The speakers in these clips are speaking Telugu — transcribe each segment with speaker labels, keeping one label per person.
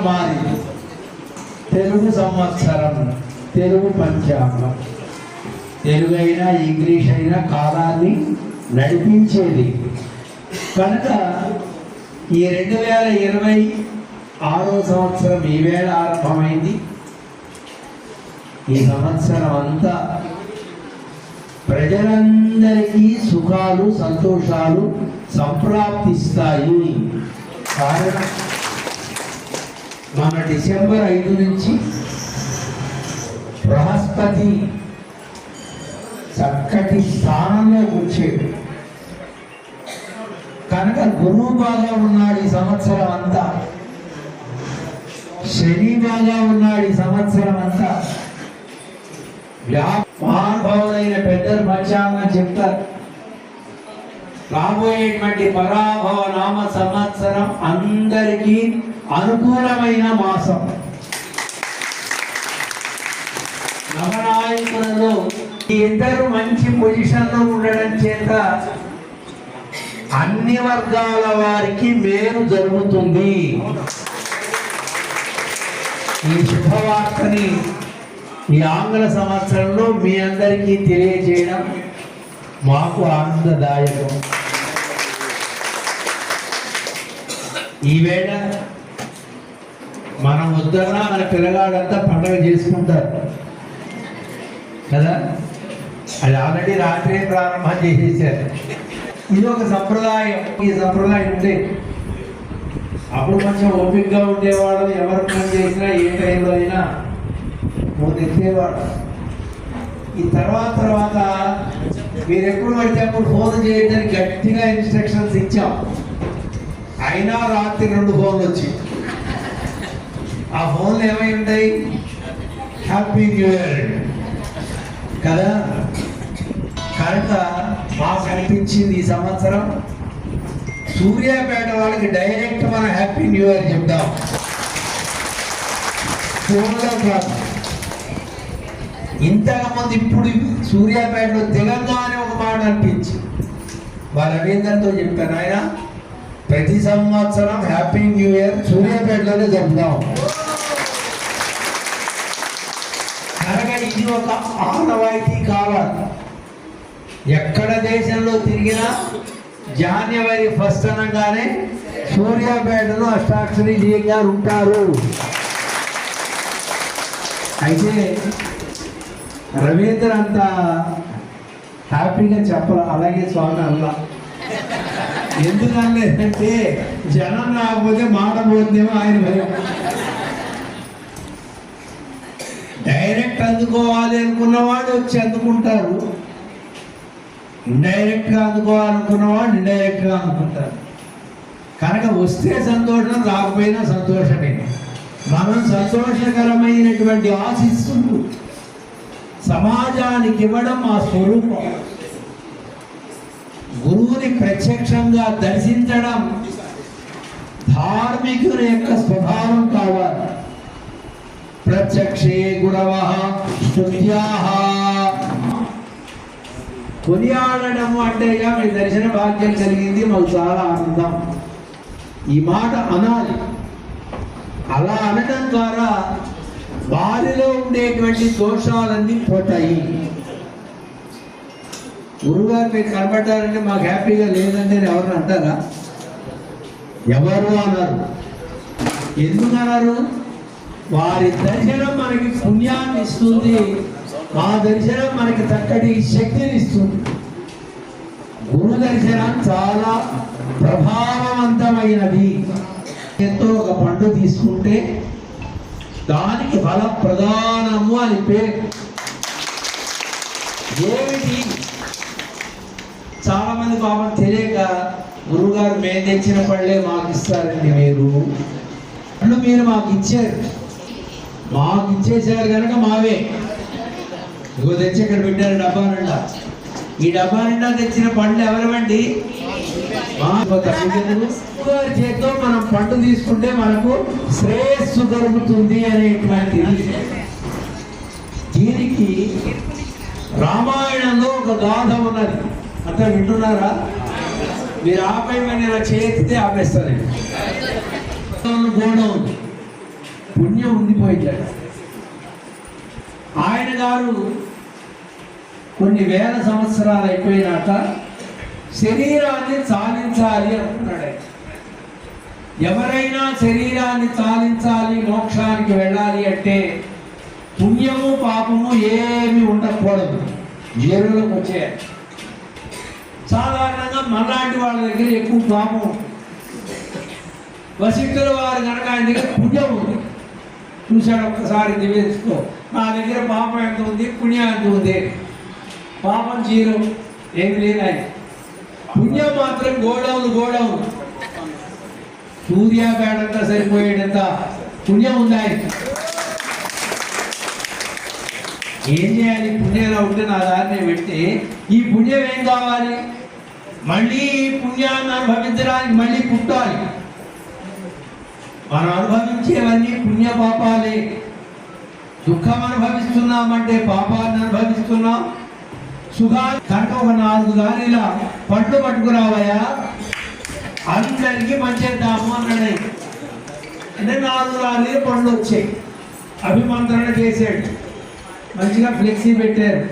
Speaker 1: మారింది తెలుగు సంవత్సరం తెలుగు పంచాంగం. తెలుగు అయినా ఇంగ్లీష్ అయినా కాలాన్ని నడిపించేది. కనుక ఈ రెండు వేల ఇరవై ఆరో సంవత్సరం ఈ వేళ ఆరంభమైంది. ఈ సంవత్సరం అంతా ప్రజలందరికీ సుఖాలు సంతోషాలు సంప్రాప్తిస్తాయి. కారణం మన డిసెంబర్ ఐదు నుంచి బృహస్పతి చక్కటి స్థానంలో కూర్చేడు కనుక గురువు బాగా ఉన్నాడు ఈ సంవత్సరం అంతా. శని బాగా ఉన్నాడు ఈ సంవత్సరం అంతా. మహానుభావులైన పెద్దలు పంచాంగం చెప్తారు. రాబోయేటువంటి పరాభవ నామ సంవత్సరం అందరికీ అనుకూలమైన మాసం. నవనాయకులలో ఈ ఇద్దరు మంచి పొజిషన్లో ఉండడం చేత అన్ని వర్గాల వారికి మేలు జరుగుతుంది. ఈ శుభవార్తని ఈ ఆంగ్ల సంవత్సరంలో మీ అందరికీ తెలియజేయడం మాకు ఆనందదాయకం. ఈవేళ మనం వద్దన్నా మన పిల్లగాడంతా పండుగ చేసుకుంటారు. కదా? అది ఆల్రెడీ రాత్రే ప్రారంభం చేసేసారు. ఇది ఒక సంప్రదాయం. ఈ సంప్రదాయం ఉండే. అప్పుడు కొంచెం ఓపికగా ఉండేవాడు ఎవరు పని చేసినా ఏ టైంలో అయినా నువ్వు తెచ్చేవాడు ఈ తర్వాత తర్వాత మీరు ఎప్పుడు పడితే అప్పుడు ఫోన్ చేయడానికి గట్టిగా ఇన్స్ట్రక్షన్స్ ఇచ్చాం. అయినా రాత్రి రెండు ఫోన్లు వచ్చి ఆ ఫోన్లు ఏమై ఉంటాయి హ్యాపీ న్యూ ఇయర్ కదా? కనుక మాకు అనిపించింది ఈ సంవత్సరం సూర్యాపేట వాళ్ళకి డైరెక్ట్ మనం హ్యాపీ న్యూ ఇయర్ చెప్దాం. ఫోన్లో కాదు. ఇంతకుముందు ఇప్పుడు సూర్యాపేటలో తెలంగాణ ఒక మాట అనిపించి వాళ్ళ రవీందర్తో చెప్పాను ఆయన ప్రతి సంవత్సరం హ్యాపీ న్యూ ఇయర్ సూర్యాపేటలోనే చెప్దాం కనుక ఇది ఒక ఆనవాయితీ కావాలి. ఎక్కడ దేశంలో తిరిగినా జాన్యువరి ఫస్ట్ అనగానే సూర్యాపేటలో అష్టాక్షరి జీ గారు ఉంటారు. అయితే రవీంద్ర అంత హ్యాపీగా చెప్పాలి అలాగే స్వామి అల్లా. ఎందుకనలేదంటే జనం రాకపోతే మాట పోతుందేమో ఆయన భయం. డైరెక్ట్ అందుకోవాలి అనుకున్నవాడు వచ్చి అందుకుంటారు. ఇండైరెక్ట్గా అందుకోవాలనుకున్నవాడు ఇండైరెక్ట్గా అనుకుంటారు అందుకుంటారు. కనుక వస్తే సంతోషం రాకపోయినా సంతోషమే. మనం సంతోషకరమైనటువంటి ఆశిస్తులు సమాజానికి ఇవ్వడం మా స్వరూపం. గురువుని ప్రత్యక్షంగా దర్శించడం ధార్మికుని యొక్క స్వభావం కావాలి. ప్రత్యక్షే గురవ స్తుత్యాహ కొనియాడము అంటే ఇక మీ దర్శన భాగ్యం కలిగింది మాకు చాలా ఆనందం. ఈ మాట అనాలి. అలా అనడం ద్వారా వారిలో ఉండేటువంటి దోషాలన్నీ పోతాయి. గురుగారు మీరు కనబడ్డారంటే మాకు హ్యాపీగా లేదండి అని ఎవరు అంటారా? ఎవరు అన్నారు? ఎందుకు అన్నారు? వారి దర్శనం మనకి పుణ్యాన్ని ఇస్తుంది. ఆ దర్శనం మనకి చక్కటి శక్తిని ఇస్తుంది. గురు దర్శనం చాలా ప్రభావవంతమైనది. ఎంతో ఒక పండు తీసుకుంటే దానికి బల ప్రధానము అని పేరు. ఏమిటి? చాలా మంది పాపం తెలియక గురువుగారు మేము తెచ్చిన పళ్ళే మాకు ఇస్తారండి మీరు. పళ్ళు మీరు మాకు ఇచ్చారు. మాకు ఇచ్చేసారు కనుక మావే. ఇగో తెచ్చి ఇక్కడ పెట్టారు డబ్బా నిండా. ఈ డబ్బా నిండా తెచ్చిన పండ్లు ఎవరమండి చేతితో మనం పండు తీసుకుంటే మనకు శ్రేయస్సు దొరుకుతుంది అనేటువంటిది. దీనికి రామాయణంలో ఒక గాథ ఉన్నది. అంతా వింటున్నారా? మీరు ఆపై ఇలా చేతితే ఆపేస్తాను గోడ ఉంది పుణ్యం ఉండిపోయిందట ఆయన గారు కొన్ని వేల సంవత్సరాలు అయిపోయినాక శరీరాన్ని చాలించాలి అనుకున్నాడు ఎవరైనా శరీరాన్ని చాలించాలి మోక్షానికి వెళ్ళాలి అంటే పుణ్యము పాపము ఏమి ఉండకూడదు. జీరులకు వచ్చేయాలి సాధారణంగా మనలాంటి వాళ్ళ దగ్గర ఎక్కువ పాపం ఉంటుంది. వశిష్ఠుల వారు కనుక ఆయన దగ్గర పుణ్యం ఉంది. చూశాడు ఒక్కసారి నివేదించుకో నా దగ్గర పాపం ఎంత ఉంది? పుణ్యం ఎంత ఉంది? పాపం జీరో ఏమి లేనాయి పుణ్యం మాత్రం గోడౌన్ గోడౌన్. సూర్యాపేడంతా సరిపోయేటంత పుణ్యం ఉంది ఏం చేయాలి? పుణ్యంలో ఉంటే నా దారిని పెట్టి ఈ పుణ్యం ఏం కావాలి? మళ్ళీ పుణ్యాన్ని అనుభవించడానికి మళ్ళీ మనం అనుభవించేవన్నీ పుణ్య పాపాలే దుఃఖం అనుభవిస్తున్నామంటే పాపాన్ని అనుభవిస్తున్నాం. సుఖాన్ని కనుక ఒక నాలుగు గాలిలా పండ్లు పట్టుకురావయ్యా. అందరికీ మంచిద్దాము అన్నాడు. అంటే నాలుగు లారీలు పండ్లు వచ్చాయి. అభిమంత్రణ చేశాడు. మంచిగా ఫ్లెక్సీ పెట్టారు.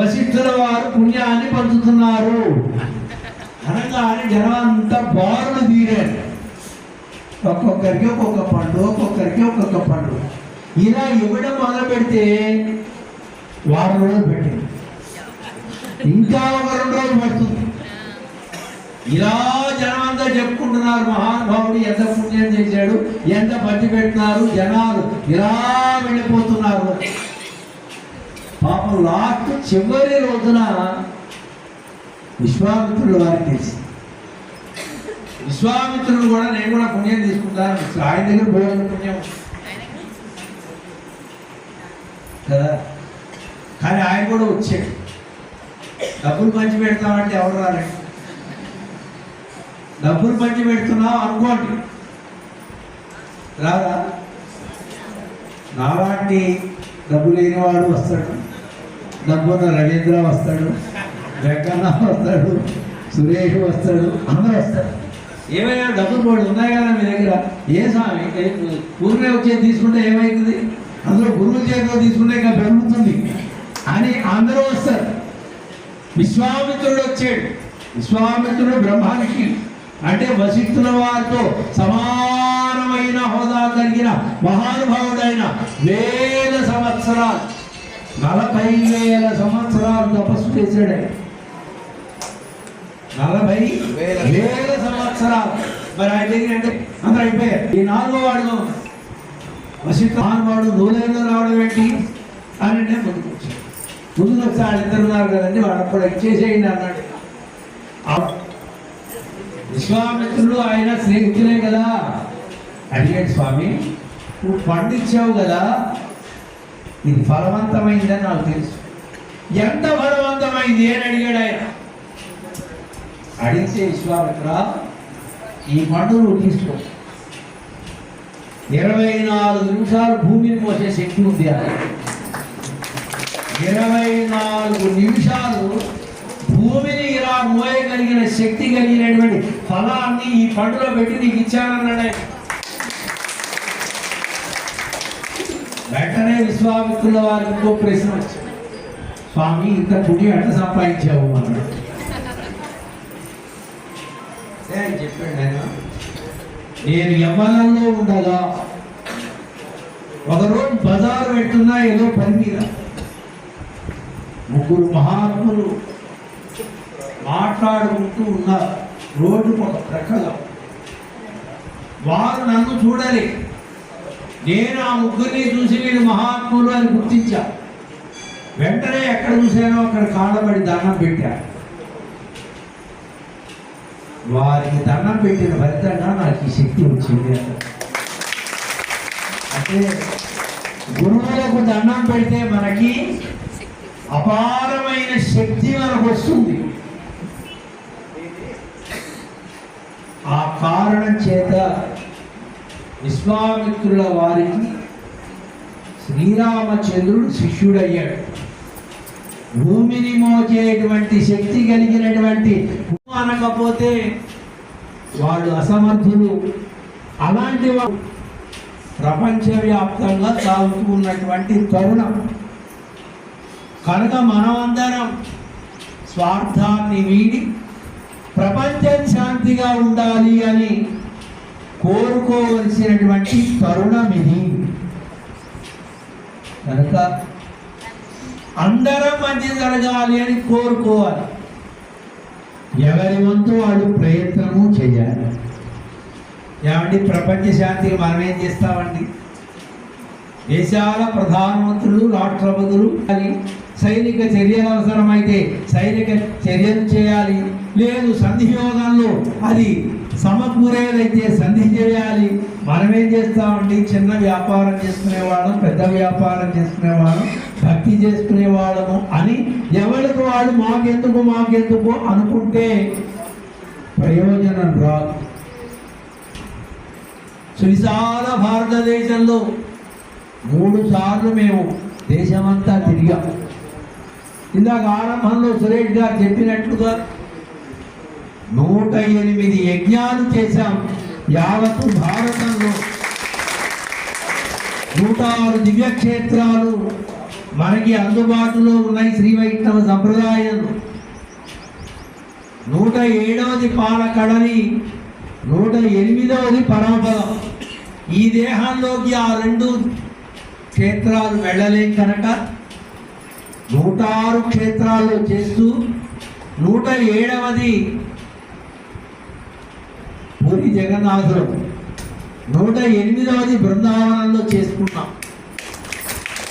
Speaker 1: వశిష్ఠుల వారు పుణ్యాన్ని పంచుతున్నారు అనగానే జనం అంతా బారులు తీరారు. ఒక్కొక్కరికి ఒక్కొక్క పండు ఒక్కొక్కరికి ఒక్కొక్క పండు. ఇలా ఇవ్వడం మొదలు పెడితే వారం రోజులు పెట్టింది ఇంకా ఒక రెండు రోజులు పడుతుంది. ఇలా జనం అంతా చెప్పుకుంటున్నారు మహానుభావుడు ఎంత పుణ్యం చేశాడు ఎంత పట్టి పెట్టినారు జనాలు ఇలా వెళ్ళిపోతున్నారు. పాపం లాస్ట్ చివరి రోజున విశ్వామిత్రుడు వారికి తెలిసి విశ్వామిత్రుడు కూడా నేను కూడా పుణ్యం తీసుకుంటాను. ఆయన దగ్గర భోజన పుణ్యం? కదా? కానీ ఆయన కూడా వచ్చాడు. డబ్బులు పంచి పెడతామంటే ఎవరు రాలేదు. డబ్బులు పంచి పెడుతున్నావు అనుకోండి. రాదా నాలాంటి డబ్బు లేనివాడు వస్తాడు. డబ్బున్న రవీంద్ర వస్తాడు. వెంకన్న వస్తాడు. సురేష్ వస్తాడు. అందరూ వస్తారు. ఏమైనా డబ్బులు కూడా ఉన్నాయి కదా మీ దగ్గర? ఏ స్వామి? ఏ- ఊరినే వచ్చే తీసుకుంటే ఏమవుతుంది అందులో గురువుల చేతిలో తీసుకుంటే ఇంకా పెరుగుతుంది అని అందరూ వస్తారు. విశ్వామిత్రుడు వచ్చాడు. విశ్వామిత్రుడు బ్రహ్మానికి అంటే వశిష్ఠుల వారితో సమానమైన హోదా కలిగిన మహానుభావుడైన వేల సంవత్సరాలు నలభై వేల సంవత్సరాలు తపస్సు చేశాడు ఆయన. నలభై
Speaker 2: వేల-
Speaker 1: సంవత్సరాలు. మరి ఆయన దగ్గర అంటే అందరూ అయిపోయారు. ఈ నాలుగో వాడు వశిష్ఠ మహానుభావుడు నూనెలో రావడం ఏంటి? అని అంటే ముందుకు వచ్చాడు. ముందుకు వచ్చి వాళ్ళిద్దరు ఉన్నారు కదండి వాడు అప్పుడు ఇచ్చేసేయండి అన్నాడు. విశ్వామిత్రుడు ఆయన స్నేహితులే కదా. అడిగాడు స్వామి నువ్వు పండించావు కదా. ఇది ఫలవంతమైందని నాకు తెలుసు. ఎంత ఫలవంతమైంది అని అడిగాడు ఆయన. అడిగితే విశ్వామిత్ర ఈ పండును తీసుకో. ఇరవై నాలుగు నిమిషాలు భూమిని మోసే శక్తి ఉంది ఆయన ఇరవై నాలుగు నిమిషాలు భూమిని ఇలా మోయగలిగిన శక్తి కలిగినటువంటి ఫలాన్ని ఈ పండులో పెట్టి నీకు ఇచ్చానన్నాడే. వెంటనే విశ్వామిత్రుల వారికి ఇంకో ప్రశ్న వచ్చింది. స్వామి ఇంత పుణ్యం ఎట్లా సంపాదించావు అన్నాడు. ఏ, ఆయన చెప్పాడు ఆయన. నేను యవ్వనంలో ఉండగా ఒకరోజు బజారు పెట్టున్నా ఏదో పని మీద ముగ్గురు మహాత్ములు మాట్లాడుకుంటూ ఉన్నారు. రోడ్డు ఒక ప్రక్కల. వారు నన్ను చూడాలి. నేను ఆ ముగ్గురిని చూసి వీళ్ళు మహాత్ములు అని గుర్తించా. వెంటనే ఎక్కడ చూశానో అక్కడ కాళ్ళబడి దానం పెట్టాను వారికి దండం పెట్టిన ఫలితంగా నాకు ఈ శక్తి వచ్చింది అంటే గురువులకు దండం పెడితే మనకి అపారమైన శక్తి మనకు వస్తుంది. ఆ కారణం చేత విశ్వామిత్రుల వారికి శ్రీరామచంద్రుడు శిష్యుడయ్యాడు. భూమిని మోచేటువంటి శక్తి కలిగినటువంటి అనకపోతే వాళ్ళు అసమర్థులు అలాంటి వాడు ప్రపంచవ్యాప్తంగా సాగుతున్నటువంటి తరుణం. కనుక మనమందరం స్వార్థాన్ని వీడి ప్రపంచం శాంతిగా ఉండాలి అని కోరుకోవలసినటువంటి తరుణం ఇది. కనుక అందరం మంచి జరగాలి అని కోరుకోవాలి. ఎవరి వంతు వాళ్ళు ప్రయత్నము చేయాలి. ఏమండి? ప్రపంచ శాంతికి మనం ఏం చేస్తామండి? దేశాల ప్రధానమంత్రులు రాష్ట్రపతులు అని సైనిక చర్యలు అవసరమైతే సైనిక చర్యలు చేయాలి. లేదు సంధియోగంలో అది సమకూరేదైతే సంధి చేయాలి. మనం ఏం చేస్తామండి? చిన్న వ్యాపారం చేసుకునేవాళ్ళం పెద్ద వ్యాపారం చేసుకునేవాళ్ళం భక్తి చేసుకునేవాళ్ళము అని ఎవరికి వాళ్ళు మాకెందుకు మాకెందుకు అనుకుంటే ప్రయోజనం రాదు. సువిశాల భారతదేశంలో మూడు సార్లు మేము దేశమంతా తిరిగాం. ఇందాక ఆరంభంలో సురేష్ గారు చెప్పినట్లుగా నూట ఎనిమిది యజ్ఞాలు చేశాం. యావత్తు భారతంలో నూట ఆరు దివ్యక్షేత్రాలు మనకి అందుబాటులో ఉన్నాయి శ్రీ వైష్ణవ సంప్రదాయంలో. నూట ఏడవది పాలకడలి నూట ఎనిమిదవది పరమపదం ఈ దేహంలోకి ఆ రెండు క్షేత్రాలు వెళ్ళలేం కనుక నూట ఆరు క్షేత్రాలు చేస్తూ నూట ఏడవది పూరి జగన్నాథుడు. నూట ఎనిమిదవది బృందావనంలో చేసుకున్నాం.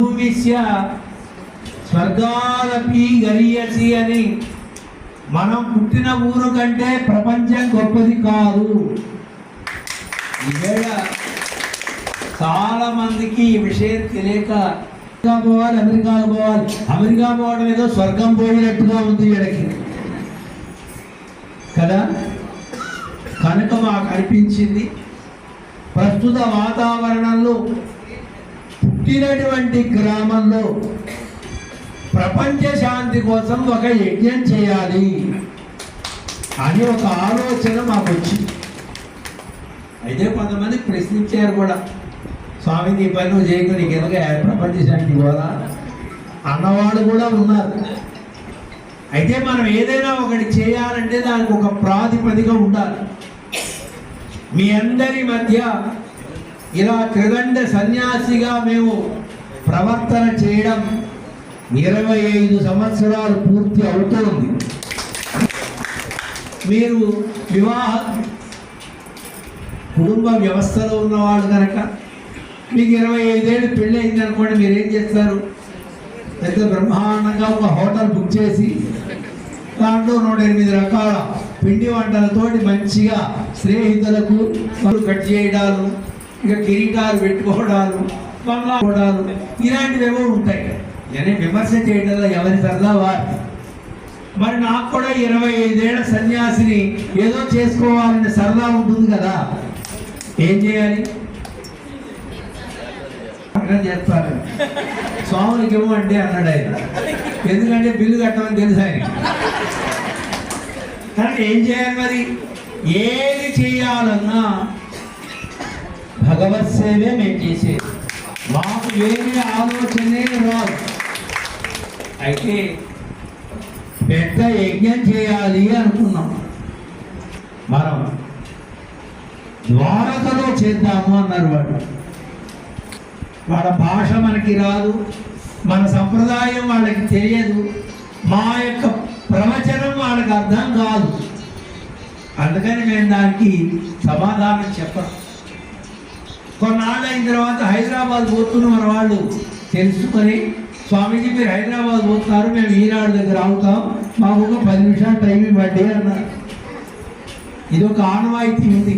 Speaker 1: భూమిష్య స్వర్గాలపి గరియసి అని మనం పుట్టిన ఊరు కంటే ప్రపంచం గొప్పది కాదు. ఈవేళ చాలా మందికి ఈ విషయం తెలియక అమెరికా పోవాలి అమెరికా పోవాలి. అమెరికా పోవడం ఏదో స్వర్గం పోయినట్టుగా ఉంది వీళ్ళకి కదా? కనుక మాకు అనిపించింది. ప్రస్తుత వాతావరణంలో పుట్టినటువంటి గ్రామంలో ప్రపంచ శాంతి కోసం ఒక యజ్ఞం చేయాలి అని ఒక ఆలోచన మాకు వచ్చింది. అయితే కొంతమంది ప్రశ్నించారు కూడా స్వామి నీ పని నువ్వు చేయకు నీకు ఎందుకు ప్రపంచ శాంతి కూడా అన్నవాడు కూడా ఉన్నారు. అయితే మనం ఏదైనా ఒకటి చేయాలంటే దానికి ఒక ప్రాతిపదిక ఉండాలి. మీ అందరి మధ్య ఇలా త్రిదండ సన్యాసిగా మేము ప్రవర్తన చేయడం ఇరవై ఐదు సంవత్సరాలు పూర్తి అవుతోంది. మీరు వివాహ కుటుంబ వ్యవస్థలో ఉన్నవాళ్ళు కనుక మీకు ఇరవై ఐదేళ్ళు పెళ్ళి అయింది అనుకోండి మీరు ఏం చేస్తారు? పెద్ద బ్రహ్మాండంగా ఒక హోటల్ బుక్ చేసి దాంట్లో నూట ఎనిమిది రకాల పిండి వంటలతోటి మంచిగా స్నేహితులకు కట్ చేయడాలు ఇక కిరీటాలు పెట్టుకోవడాలు బంగారు ఇలాంటివేవో ఉంటాయి. నేను విమర్శ చేయడంలో ఎవరి సరదా వారి? మరి నాకు కూడా ఇరవై ఐదేళ్ళ సన్యాసిని ఏదో చేసుకోవాలనే సరదా ఉంటుంది కదా. ఏం చేయాలి? అర్థం చేస్తారు. స్వాములకి అంటే అన్నాడు ఆయన. ఎందుకంటే బిల్లు కట్టమని తెలుసు ఆయన. కానీ ఏం చేయాలి మరి? ఏది చేయాలన్నా భగవత్ సేవే మేము చేసేది. మాకు వేరే ఆలోచనే రాదు. అయితే పెద్ద యజ్ఞం చేయాలి అనుకున్నాం. మనం ద్వారకలో చేద్దాము అన్నారు వాడు. వాళ్ళ భాష మనకి రాదు. మన సంప్రదాయం వాళ్ళకి తెలియదు. మా యొక్క ప్రవచనం వాళ్ళకి అర్థం కాదు. అందుకని మేము దానికి సమాధానం చెప్పం. కొన్నాళ్ళు అయిన తర్వాత హైదరాబాద్ పోతున్న మన వాళ్ళు తెలుసుకొని స్వామీజీ మీరు హైదరాబాద్ పోతున్నారు మేము ఈనాడు దగ్గర అవుతాం మాకు ఒక పది నిమిషాలు టైం ఇవ్వండి అన్నారు. ఇది ఒక ఆనవాయితీ ఉంది.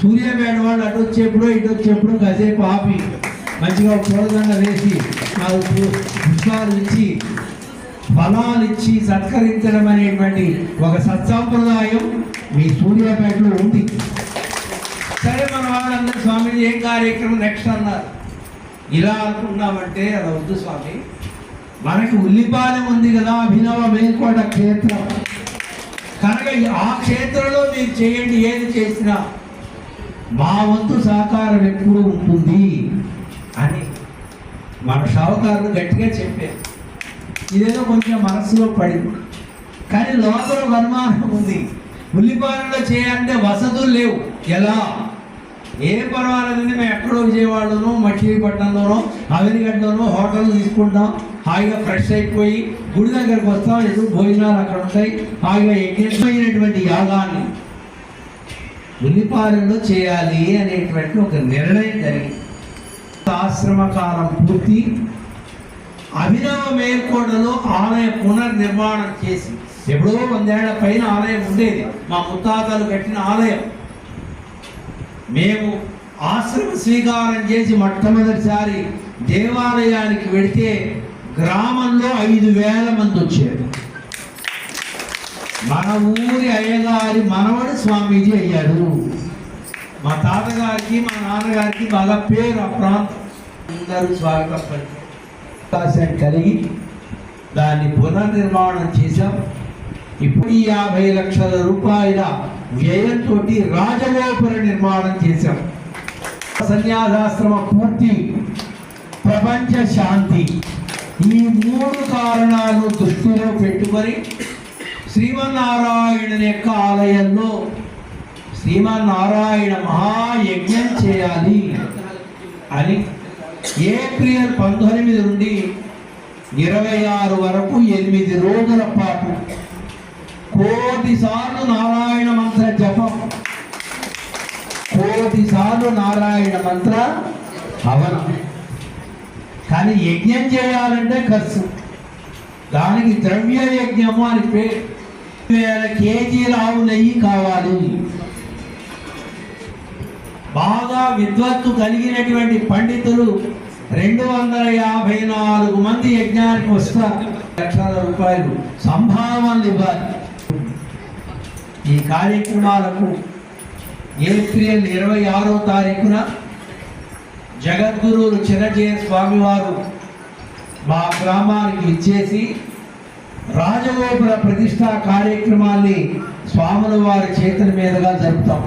Speaker 1: సూర్యాపేట వాళ్ళు అటు వచ్చేప్పుడు ఇటు వచ్చేప్పుడు కాసేపు ఆపి మంచిగా ఒక పూలదండ వేసి నాకు పుష్పాలు ఇచ్చి ఫలాలిచ్చి సత్కరించడం అనేటువంటి ఒక సత్సంప్రదాయం మీ సూర్యాపేటలో ఉంది. సరే మన వాళ్ళందరూ స్వామి ఏం కార్యక్రమం నెక్స్ట్ అన్నారు. ఇలా అనుకున్నామంటే అది వద్దు స్వామి. మనకి ఉల్లిపాలెం ఉంది కదా అభినవ మేల్కోట క్షేత్రం. కనుక ఆ క్షేత్రంలో మీరు చేయండి ఏది చేసినా. మా వంతు సహకారం ఎప్పుడు ఉంటుంది అని మన షావుకారులు గట్టిగా చెప్పారు. ఇదేదో కొంచెం మనసులో పడింది కానీ లోపల వర్మానం ఉంది. ఉల్లిపాయలో చేయాలంటే వసతులు లేవు. ఎలా? ఏ పర్వాలేదండి మేము ఎక్కడో విజయవాడలోనో మచిలీపట్నంలోనో అవినిగడ్డలోనో హోటల్ తీసుకుంటాం. హాయిగా ఫ్రెష్ అయిపోయి గుడి దగ్గరకు వస్తాం. ఎదురు భోజనాలు అక్కడ ఉంటాయి. హాయిగా యజ్ఞమైనటువంటి యాగాన్ని. ఉల్లిపాలెంలో చేయాలి అనేటువంటి ఒక నిర్ణయం జరిగింది. ఆశ్రమకాలం పూర్తి. అభినవ మేల్కోటలో ఆలయ పునర్నిర్మాణం చేసి ఎప్పుడో వందేళ్ళ పైన ఆలయం ఉండేది. మా ముత్తాతలు కట్టిన ఆలయం. మేము ఆశ్రమ స్వీకారం చేసి మొట్టమొదటిసారి దేవాలయానికి వెడితే గ్రామంలో ఐదు వేల మంది వచ్చారు. మన ఊరి అయ్యగారి మనవడు స్వామీజీ అయ్యారు మా తాతగారికి మా నాన్నగారికి బాగా పేరు ఆ ప్రాంతం. అందరూ స్వాగతం పలికారు. అవకాశం కలిగి దాన్ని పునర్నిర్మాణం చేశాం. ఇప్పుడు యాభై లక్షల రూపాయల వ్యయంతో రాజగోపుర నిర్మాణం చేశాం. సన్యాసాశ్రమ పూర్తి ప్రపంచ శాంతి. ఈ మూడు కారణాలు దృష్టిలో పెట్టుకొని శ్రీమన్నారాయణుని యొక్క ఆలయంలో శ్రీమన్నారాయణ మహాయజ్ఞం చేయాలి అని ఏప్రిల్ పంతొమ్మిది నుండి ఇరవై ఆరు వరకు ఎనిమిది రోజుల పాటు కోటి సార్లు నారాయణ మంత్ర జపం. కోటి సార్లు నారాయణ మంత్ర హవనం. కానీ యజ్ఞం చేయాలంటే ఖర్చు. దానికి ద్రవ్య యజ్ఞము అని పేరు. వేల కేజీల ఆవు నెయ్యి కావాలి. బాగా విద్వత్తు కలిగినటువంటి పండితులు రెండు వందల యాభై నాలుగు మంది యజ్ఞానికి వస్తారు లక్షల రూపాయలు సంభావనలు ఇవ్వాలి. ఈ కార్యక్రమాలకు ఏప్రిల్ ఇరవై ఆరో తారీఖున జగద్గురువులు చిన్నజయ స్వామివారు మా గ్రామానికి ఇచ్చేసి రాజగోపుర ప్రతిష్టా కార్యక్రమాన్ని స్వాముల వారి చేతుల మీదుగా జరుపుతాం.